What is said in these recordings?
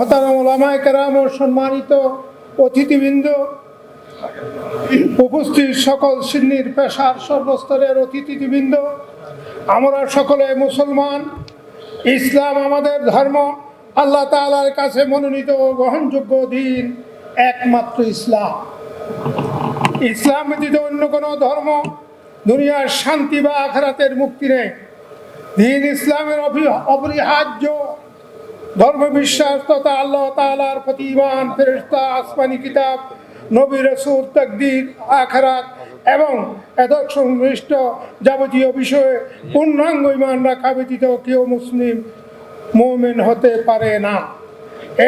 মহতারাম ও সম্মানিত অতিথিবৃন্দ, উপস্থিত সকল সিন্নির পেশার সর্বস্তরের অতিথিবৃন্দ, আমরা সকলে মুসলমান, ইসলাম আমাদের ধর্ম, আল্লাহ তাআলার কাছে মনোনীত গ্রহণযোগ্য দিন একমাত্র ইসলাম। ইসলাম ব্যতীত অন্য কোনো ধর্ম দুনিয়ার শান্তি বা আখরাতের মুক্তি নেই। দিন ইসলামের অপি- অপরিহার্য ধর্ম বিশ্বাস তথা আল্লাহ তাআলার প্রতি ইমান ফেরেশতা, আসমানি কিতাব, নবী রসুল, তকদির, আখরাত এবং এতক সংশ্লিষ্ট যাবতীয় বিষয়ে পূর্ণাঙ্গ ইমান রাখা ব্যতীত কেউ মুসলিম মোমেন হতে পারে না।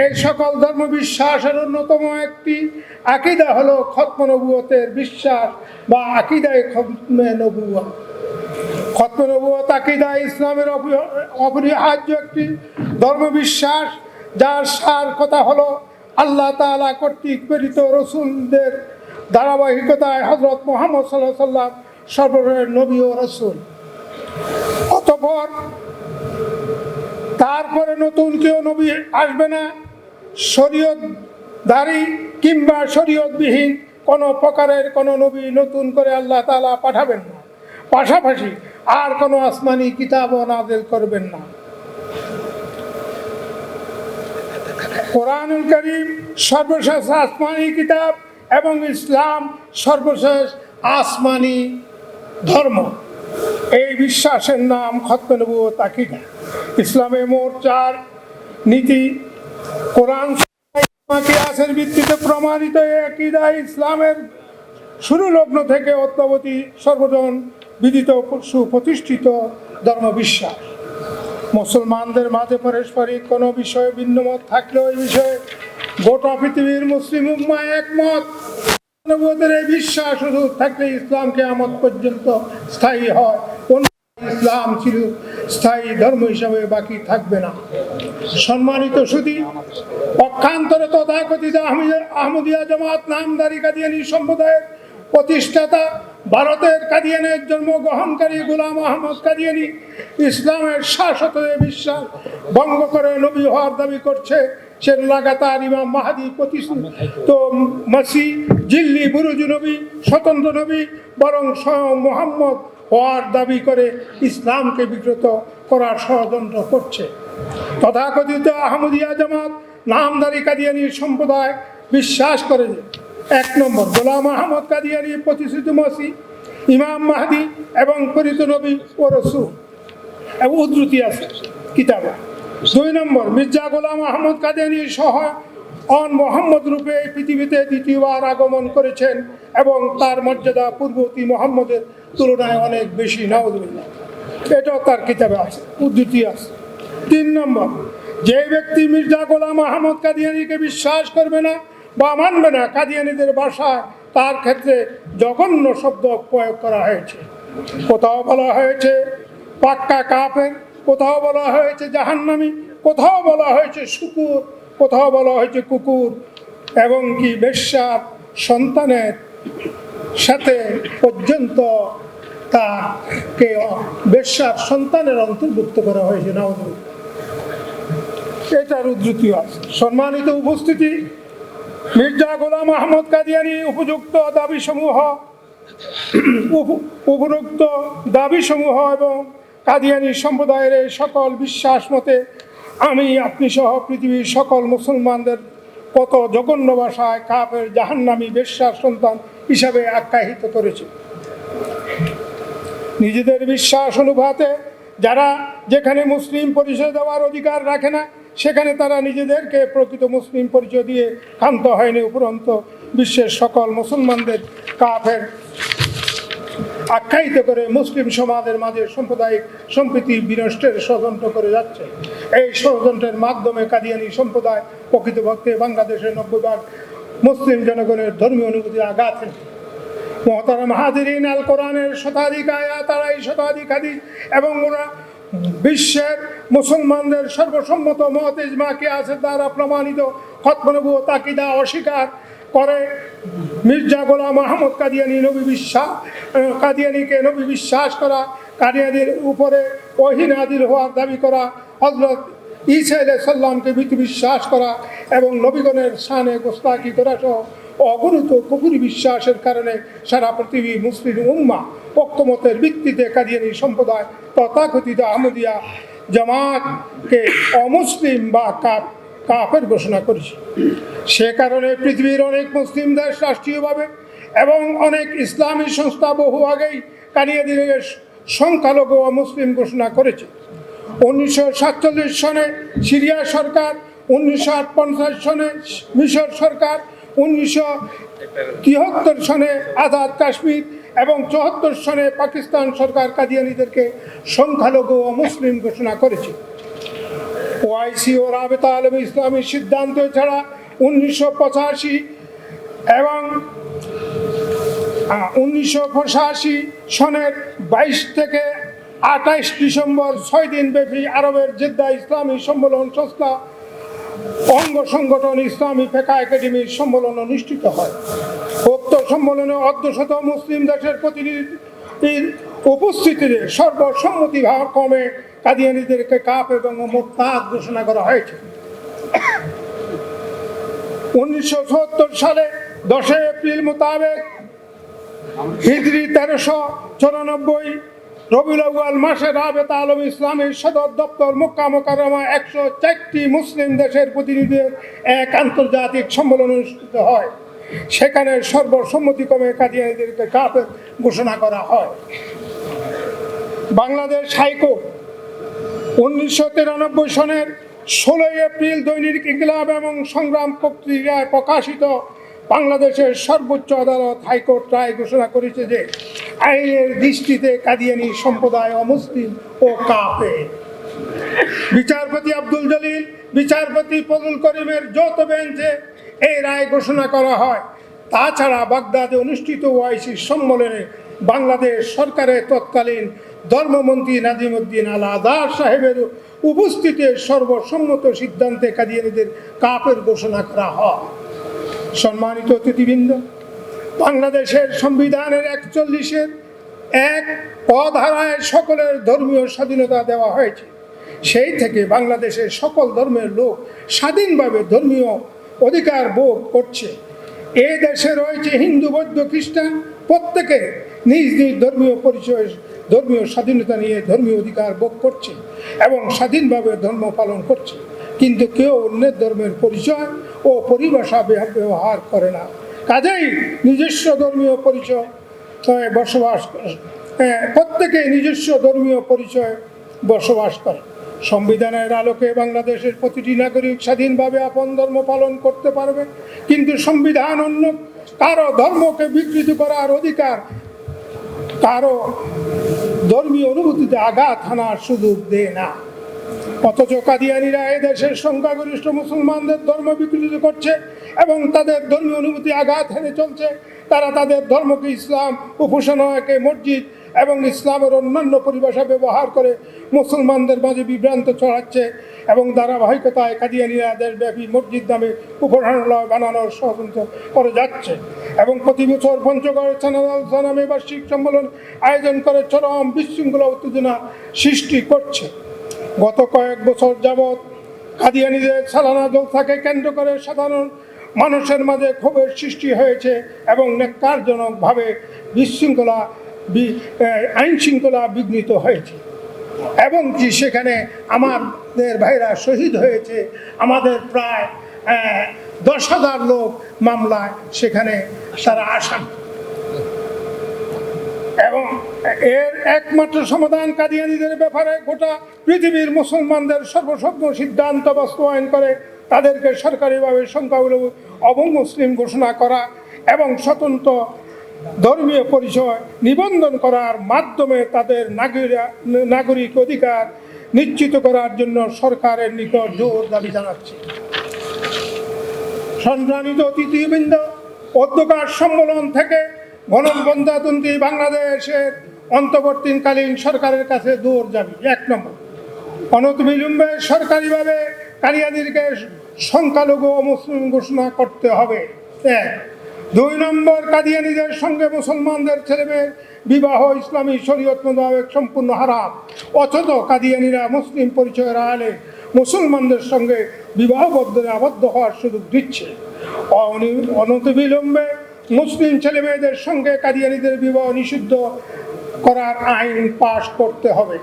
এই সকল ধর্ম বিশ্বাসের অন্যতম একটি আকিদা হলো খত্ম নবুয়তের বিশ্বাস বা আকিদায় খত্মে নবুয়া। খত্ম নবুয়ত আকিদা ইসলামের অপরি- অপরিহার্য একটি ধর্মবিশ্বাস যার সার কথা হলো আল্লাহ তাআলা কর্তৃক প্রেরিত রসুলদের ধারাবাহিকতায় হজরত মোহাম্মদ সাল্লাহ সাল্লাম সর্বশেষ নবী ও রসুল। অতপর তারপরে নতুন কেউ নবী আসবে না শরীয়ত দাঁড়ি কিংবা শরীয়তবিহীন কোনো প্রকারের কোনো নবী নতুন করে আল্লাহ তাআলা পাঠাবেন না। পাশাপাশি আর কোনো আসমানি কিতাবও নাজেল করবেন না। কোরআনুল করিম সর্বশেষ আসমানি কিতাব এবং ইসলাম সর্বশেষ আসমানি ধর্ম। এই বিশ্বাসের নাম খতনবু তাকিদা ইসলামে মোট চার নীতি। কোরআন ভিত্তিতে প্রমাণিত আকিদা ইসলামের শুরু লগ্ন থেকে অদ্যাবধি সর্বজন বিদিত, সুপ্রতিষ্ঠিত ধর্ম বিশ্বাস মুসলমানদের মাঝে পারস্পরিক কোনো বিষয়ে ভিন্নমত থাকলেও এই বিষয়ে গোটা পৃথিবীর মুসলিম উম্মা একমত। এই বিশ্বাস শুধু থাকলে ইসলামকে আমত পর্যন্ত স্থায়ী হয়। কোন ইসলাম ছিল স্থায়ী ধর্ম হিসাবে বাকি থাকবে না। সম্মানিত সুদী পক্ষান্তরে তথাকথিত আহমদিয়া জামাত নামদারি কাদিয়ানি সম্প্রদায়ের প্রতিষ্ঠাতা ভারতের কাদিয়ানের জন্মগ্রহণকারী গুলাম আহমদ কাদিয়ানি ইসলামের শাশ্বত বিশ্বাস ভঙ্গ করে নবী হওয়ার দাবি করছে। সে লাগাতার ইমাম মাহাদি প্রতিষ্ঠিত মাসি, জিল্লি, বুরুজ নবী, স্বতন্ত্র নবী, বরং স্বয়ং মোহাম্মদ হওয়ার দাবি করে ইসলামকে বিকৃত করার ষড়যন্ত্র করছে। তথাকথিত আহমদিয়া জামাত নামদারি কাদিয়ানি সম্প্রদায় বিশ্বাস করে এক নম্বর, গোলাম আহমদ কাদিয়ানি প্রতিষ্ঠিত মসি ইমাম মাহাদি এবং পরিত নবী ও রসুল। এবং উদ্ধৃতি আছে, কিতাবে। দুই নম্বর, মির্জা গোলাম আহমদ কাদিয়ানি সহ অন মোহাম্মদ রূপে পৃথিবীতে দ্বিতীয়বার আগমন করেছেন এবং তার মর্যাদা পূর্ববর্তী মোহাম্মদের তুলনায় অনেক বেশি নওয়াজুল্লাহ এটাও তার কিতাবে আছে, উদ্ধৃতি আছে। তিন নম্বর, যে ব্যক্তি মির্জা গোলাম আহমদ কাদিয়ানিকে বিশ্বাস করবে না বা মানবে না কাদিয়ানিদের ভাষায় তার ক্ষেত্রে জঘন্য শব্দ প্রয়োগ করা হয়েছে। কোথাও বলা হয়েছে পাক্কা কাপের, কোথাও বলা হয়েছে জাহান্নামি, কোথাও বলা হয়েছে শুকুর, কোথাও বলা হয়েছে কুকুর, এবং কি বেশ্যার সন্তানের সাথে পর্যন্ত তাকে বেশ্যার সন্তানের অন্তর্ভুক্ত করা হয়েছে নওয়াজ এটার উদ্ধৃতি আছে। সম্মানিত উপস্থিতি মির্জা গোলাম আহমদ কাদিয়ানি উপযুক্ত দাবিসমূহ উপ- উপরোক্ত দাবিসমূহ এবং কাদিয়ানি সম্প্রদায়ের সকল বিশ্বাস মতে আমি, আপনি সহ পৃথিবীর সকল মুসলমানদের কত জঘন্য ভাষায় কাপের জাহান্নামী বেশ্যার সন্তান হিসাবে আখ্যায়িত করেছে। নিজেদের বিশ্বাস অনুপাতে যারা যেখানে মুসলিম পরিচয় দেওয়ার অধিকার রাখে না সেখানে তারা নিজেদেরকে প্রকৃত মুসলিম পরিচয় দিয়ে ক্ষান্ত হয়নি উপরন্ত বিশ্বের সকল মুসলমানদের কাফের আখ্যায়িত করে মুসলিম সমাজের মাঝে সাম্প্রদায়িক সম্প্রীতি বিনষ্টের ষড়যন্ত্র করে যাচ্ছে এই ষড়যন্ত্রের মাধ্যমে কাদিয়ানি সম্প্রদায় প্রকৃতপক্ষে বাংলাদেশের নব্বই ভাগ মুসলিম জনগণের ধর্মীয় অনুভূতি আঘাত এনেছে। মহতারাম হাজিরিন আল কোরআনের শতাধিক আয়াত আড়াই শতাধিক হাদিস এবং ওরা বিশ্বের মুসলমানদের সর্বসম্মত মত ইজমাকে আছে দ্বারা প্রমাণিত। খতমনবু তাকিদা অস্বীকার করে মির্জা গোলাম আহমদ কাদিয়ানি নবী বিশ্বাস কাদিয়ানিকে নবী বিশ্বাস করা, কাদিয়ানির উপরে ওহিনাদিল হওয়ার দাবি করা হজরত ঈসা সাল্লামকে ভীতি বিশ্বাস করা এবং নবীগণের স্থানে গোস্তাকি করা সহ অগণিত কুপুরি বিশ্বাসের কারণে সারা পৃথিবী মুসলিম উম্মা পক্ষমতের ভিত্তিতে কাদিয়ানি সম্প্রদায় তথাকথিত আহমদিয়া জামাতকে অমুসলিম বা কাপ কাপের ঘোষণা করেছে। সে কারণে পৃথিবীর অনেক মুসলিম দেশ রাষ্ট্রীয়ভাবে এবং অনেক ইসলামী সংস্থা বহু আগেই কানিয়াদিনের সংখ্যালঘু অমুসলিম ঘোষণা করেছে। উনিশশো সাতচল্লিশ সনে সিরিয়া সরকার, উনিশশো পঞ্চাশ সনে মিশর সরকার উনিশশো তিয়াত্তর সনে আজাদ কাশ্মীর এবং চুয়াত্তর সনে পাকিস্তান সরকার কাদিয়ানিদেরকে সংখ্যালঘু ও মুসলিম ঘোষণা করেছে। ওআইসি ও রাবেতা আলম ইসলামী সিদ্ধান্ত ছাড়া উনিশশো পঁচাশি এবং উনিশশো পঁচাশি সনের বাইশ থেকে আঠাইশ ডিসেম্বর ছয় দিন ব্যাপী আরবের জেদ্দা ইসলামী সম্মেলন সংস্থা অঙ্গ সংগঠন ইসলামী ফেকা একাডেমির সম্মেলন অনুষ্ঠিত হয়। উক্ত সম্মেলনে অর্ধশত মুসলিম দেশের প্রতিনিধির উপস্থিতিতে সর্বসম্মতি ক্রমে কাদিয়ানিদেরকে কাপ এবং মোত্তাদ ঘোষণা করা হয়েছে। উনিশশো সালে দশই এপ্রিল মোতাবেক হিজরি তেরোশো চুরানব্বই রবিউল আউয়াল মাসে রাবেত আলম ইসলামের সদর দপ্তর মক্কা মোকাররমা একশো চারটি মুসলিম দেশের প্রতিনিধিদের এক আন্তর্জাতিক সম্মেলন অনুষ্ঠিত হয়। সেখানে সর্বসম্মতিক্রমে কাদিয়ানিদেরকে কাপের ঘোষণা করা হয়। বাংলাদেশ হাইকোর্ট উনিশশো তিরানব্বই সনের ষোলোই এপ্রিল দৈনিক ইংলাব এবং সংগ্রাম পত্রিকায় প্রকাশিত বাংলাদেশের সর্বোচ্চ আদালত হাইকোর্ট রায় ঘোষণা করেছে যে আইনের দৃষ্টিতে কাদিয়ানি সম্প্রদায় অমুসলিম ও কাপে বিচারপতি আব্দুল জলিল, বিচারপতি ফজল করিমের যৌথ বেঞ্চে এই রায় ঘোষণা করা হয়। তাছাড়া বাগদাদে অনুষ্ঠিত ওআইসি সম্মেলনে বাংলাদেশ সরকারের তৎকালীন ধর্মমন্ত্রী নাজিমুদ্দিন আল আদার সাহেবের উপস্থিতিতে সর্বসম্মত সিদ্ধান্তে কাদিয়ানিদের কাপের ঘোষণা করা হয়। সম্মানিত অতিথিবৃন্দ বাংলাদেশের সংবিধানের একচল্লিশের এক অধারায় সকলের ধর্মীয় স্বাধীনতা দেওয়া হয়েছে। সেই থেকে বাংলাদেশের সকল ধর্মের লোক স্বাধীনভাবে ধর্মীয় অধিকার ভোগ করছে। এ দেশে রয়েছে হিন্দু, বৌদ্ধ, খ্রিস্টান, প্রত্যেকে নিজ নিজ ধর্মীয় পরিচয়, ধর্মীয় স্বাধীনতা নিয়ে ধর্মীয় অধিকার ভোগ করছে এবং স্বাধীনভাবে ধর্ম পালন করছে। কিন্তু কেউ অন্যের ধর্মের পরিচয় ও পরিভাষা ব্যবহার করে না। কাজেই নিজস্ব ধর্মীয় পরিচয় বসবাস করে। প্রত্যেকে নিজস্ব ধর্মীয় পরিচয় বসবাস করে। সংবিধানের আলোকে বাংলাদেশের প্রতিটি নাগরিক স্বাধীনভাবে আপন ধর্ম পালন করতে পারবে, কিন্তু সংবিধান অন্য কারও ধর্মকে বিকৃত করার অধিকার কারও ধর্মীয় অনুভূতিতে আঘাত হানার সুযোগ দেয় না। অথচ কাদিয়ানিরা এদেশের সংখ্যাগরিষ্ঠ মুসলমানদের ধর্ম বিকৃত করছে এবং তাদের ধর্মীয় অনুভূতি আঘাত হেনে চলছে। তারা তাদের ধর্মকে ইসলাম, উপাসনাকে মসজিদ এবং ইসলামের অন্যান্য পরিভাষা ব্যবহার করে মুসলমানদের মাঝে বিভ্রান্ত ছড়াচ্ছে এবং ধারাবাহিকতায় কাদিয়ানিরা দেশব্যাপী মসজিদ নামে উপাসনালয় বানানোর ষড়যন্ত্র করে যাচ্ছে এবং প্রতি বছর পঞ্চগড় নামে বার্ষিক সম্মেলন আয়োজন করে চরম বিশৃঙ্খলা উত্তেজনা সৃষ্টি করছে। গত কয়েক বছর যাবৎ কাদিয়ানিদের সালানা জলসাকে কেন্দ্র করে সাধারণ মানুষের মাঝে ক্ষোভের সৃষ্টি হয়েছে এবং নেকারজনকভাবে বিশৃঙ্খলা আইন শৃঙ্খলা বিঘ্নিত হয়েছে। এবং কি সেখানে আমাদের ভাইরা শহীদ হয়েছে। আমাদের প্রায় দশ হাজার লোক মামলায় সেখানে তারা আসামি। এবং এর একমাত্র সমাধান কাদিয়ানিদের ব্যাপারে গোটা পৃথিবীর মুসলমানদের সর্বসম্ম সিদ্ধান্ত বাস্তবায়ন করে তাদেরকে সরকারিভাবে সংখ্যালঘু অবমুসলিম ঘোষণা করা এবং স্বতন্ত্র ধর্মীয় পরিচয় নিবন্ধন করার মাধ্যমে তাদের নাগরিক অধিকার নিশ্চিত করার জন্য সরকারের নিকট জোর দাবি জানাচ্ছি। সম্মানিত অতিথিবৃন্দ, অধ্যকার সম্মেলন থেকে গণপঞ্চায়েতন্ত্রী বাংলাদেশের অন্তর্বর্তীকালীন সরকারের কাছে দৌড় যাবি। এক নম্বর। অনতিবিলম্বে সরকারিভাবে কারিয়াদিরকে সংখ্যালঘু মুসলিম ঘোষণা করতে হবে। এক। দুই নম্বর, কাদিয়ানিদের সঙ্গে মুসলমানদের ছেলেমেয়ের বিবাহ ইসলামী শরীয়ত মোতাবেক সম্পূর্ণ হারাম। অথচ কাদিয়ানিরা মুসলিম পরিচয়ের আড়ালে মুসলমানদের সঙ্গে বিবাহবদ্ধে আবদ্ধ হওয়ার সুযোগ দিচ্ছে। অনি- অনতিবিলম্বে মুসলিম ছেলেমেয়েদের সঙ্গে কাদিয়ানিদের বিবাহ নিষিদ্ধ করার আইন পাশ করতে হবে।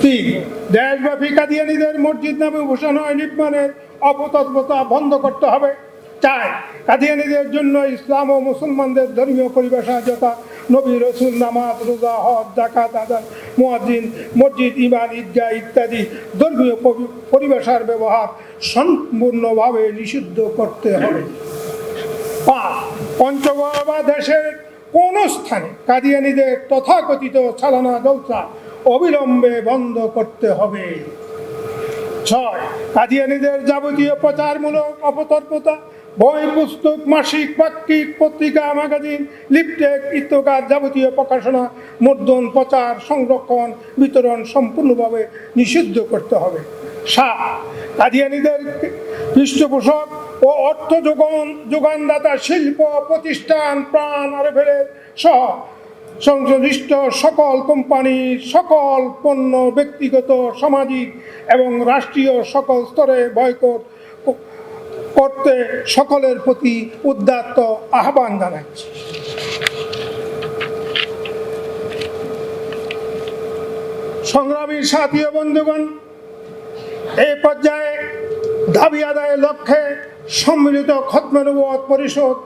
তিন, দেশব্যাপী কাদিয়ানিদের মসজিদ নামে উপাসনা নির্মাণের অপতৎপরতা বন্ধ করতে হবে। চার, কাদিয়ানিদের জন্য ইসলাম ও মুসলমানদের ধর্মীয় পরিভাষা যথা নবী রসুল, নামাজ, রোজা, হজ জাকাত আদান, মুয়াজ্জিন, মসজিদ ইমান ঈদগাহ ইত্যাদি ধর্মীয় পরি- পরিভাষার ব্যবহার সম্পূর্ণভাবে নিষিদ্ধ করতে হবে। পাঁচ, পঞ্চগড় বা দেশের কোন স্থানে কাদিয়ানিদের তথাকথিত চালানা জলসা অবিলম্বে বন্ধ করতে হবে। ছয়, কাদিয়ানিদের যাবতীয় প্রচারমূলক অপতর্পতা বই পুস্তক মাসিক পাক্ষিক পত্রিকা, ম্যাগাজিন, লিপটেক ইত্যাকার যাবতীয় প্রকাশনা মুদ্রণ প্রচার, সংরক্ষণ, বিতরণ সম্পূর্ণভাবে নিষিদ্ধ করতে হবে। সাত, কাদিয়ানিদের পৃষ্ঠপোষক ও অর্থ যোগান যোগানদাতা, শিল্প, প্রতিষ্ঠান, প্রাণ আরবের সহ সংশ্লিষ্ট সকল কোম্পানি, সকল পণ্য, ব্যক্তিগত, সামাজিক এবং রাষ্ট্রীয় সকল স্তরে বয়কট করতে সকলের প্রতি উদ্যাত্ত আহ্বান জানাচ্ছি। সংগ্রামী সাথী বন্ধুগণ এই পর্যায়ে দাবি আদায়ের লক্ষ্যে সম্মিলিত খতমেনুবত পরিষদ।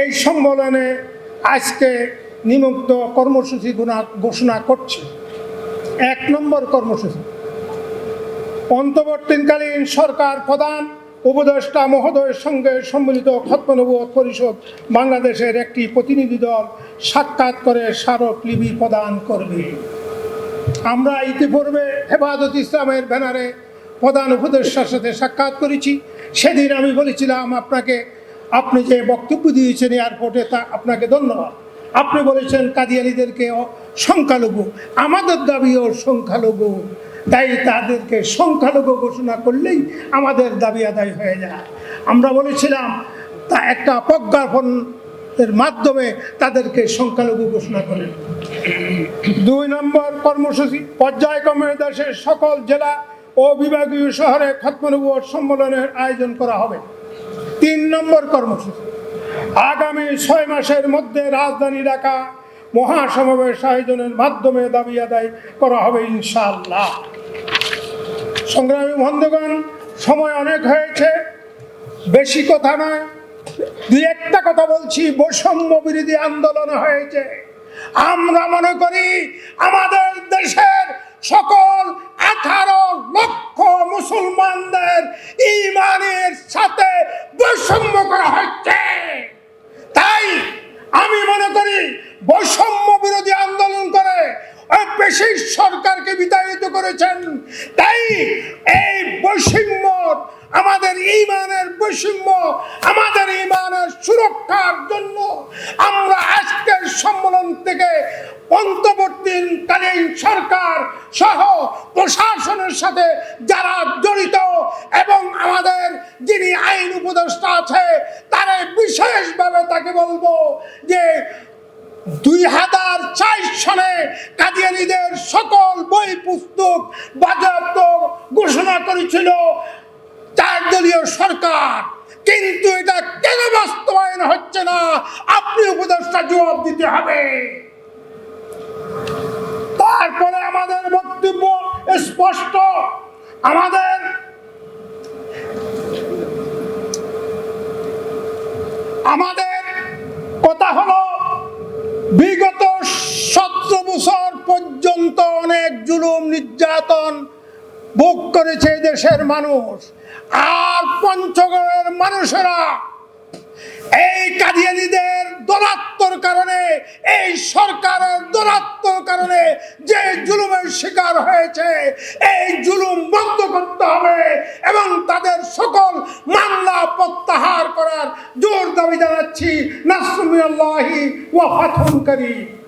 এই সম্মেলনে আজকে নিমুক্ত কর্মসূচি ঘোষণা করছে। এক নম্বর কর্মসূচি। অন্তর্বর্তীকালীন সরকার প্রধান উপদেষ্টা মহোদয়ের সঙ্গে সম্মিলিত খতমনবুয় পরিষদ বাংলাদেশের একটি প্রতিনিধি দল সাক্ষাৎ করে স্মারকলিপি প্রদান করবে। আমরা ইতিপূর্বে হেফাজত ইসলামের ব্যানারে প্রধান উপদেষ্টার সাথে সাক্ষাৎ করেছি। সেদিন আমি বলেছিলাম আপনাকে, আপনি যে বক্তব্য দিয়েছেন এয়ারপোর্টে, তা আপনাকে ধন্যবাদ। আপনি বলেছেন কাদিয়ানিদেরকে সংখ্যালঘু, আমাদের দাবিও সংখ্যালঘু। তাই তাদেরকে সংখ্যালঘু ঘোষণা করলেই আমাদের দাবি আদায় হয়ে যায়। আমরা বলেছিলাম, তা একটা প্রজ্ঞাপন এর মাধ্যমে তাদেরকে সংখ্যালঘু ঘোষণা করেন। দুই নম্বর কর্মসূচি, পর্যায়ক্রমে দেশের সকল জেলা ও বিভাগীয় শহরে খতমনবুয় সম্মেলনের আয়োজন করা হবে। তিন নম্বর কর্মসূচি। আগামী ছয় মাসের মধ্যে রাজধানী ঢাকা মহাসমাবেশ আয়োজনের মাধ্যমে দাবি আদায় করা হবে ইনশাআল্লাহ। সংগ্রামী বন্ধুগণ, সময় অনেক হয়েছে। বেশি কথা নয়। দুই একটা কথা বলছি, বৈষম্য বিরোধী আন্দোলন হয়েছে। আমরা মনে করি আমাদের দেশের সকল আঠারো লক্ষ মুসলমানদের ইমানের সাথে বৈষম্য করা হচ্ছে। তাই আমি মনে করি বৈষম্য বিরোধী আন্দোলন করে ওই সরকারকে বিতাড়িত করেছেন। তাই এই বৈষম্য, আমাদের ইমানের বৈষম্য, আমাদের ইমানের সুরক্ষার জন্য আমরা আজকের সম্মেলন থেকে অন্তর্বর্তীকালীন সরকার সহ প্রশাসনের সাথে যারা জড়িত এবং আমাদের যিনি আইন উপদেষ্টা আছে, তারা বিশেষভাবে তাকে বলব যে দুই হাজার চার সালে কাদিয়ানিদের সকল বই পুস্তক বাজেয়াপ্ত ঘোষণা করেছিল চার দলীয় সরকার। কিন্তু এটা কেন বাস্তবায়ন হচ্ছে না? আপনি উপদেষ্টা জবাব দিতে হবে। তারপরে আমাদের বক্তব্য স্পষ্ট। আমাদের আমাদের কথা হলো, বিগত সতেরো বছর পর্যন্ত অনেক জুলুম নির্যাতন ভোগ করেছে দেশের মানুষ। আর পঞ্চগড়ের মানুষেরা এই কাদিয়ানিদের দলাত্মর কারণে, এই সরকারের দলাত্মর কারণে যে জুলুমের শিকার হয়েছে, এই জুলুম বন্ধ করতে হবে এবং তাদের সকল মামলা প্রত্যাহার করার জোর দাবি জানাচ্ছি। নাসরুল্লাহি ওয়া ফাতহুন করিম।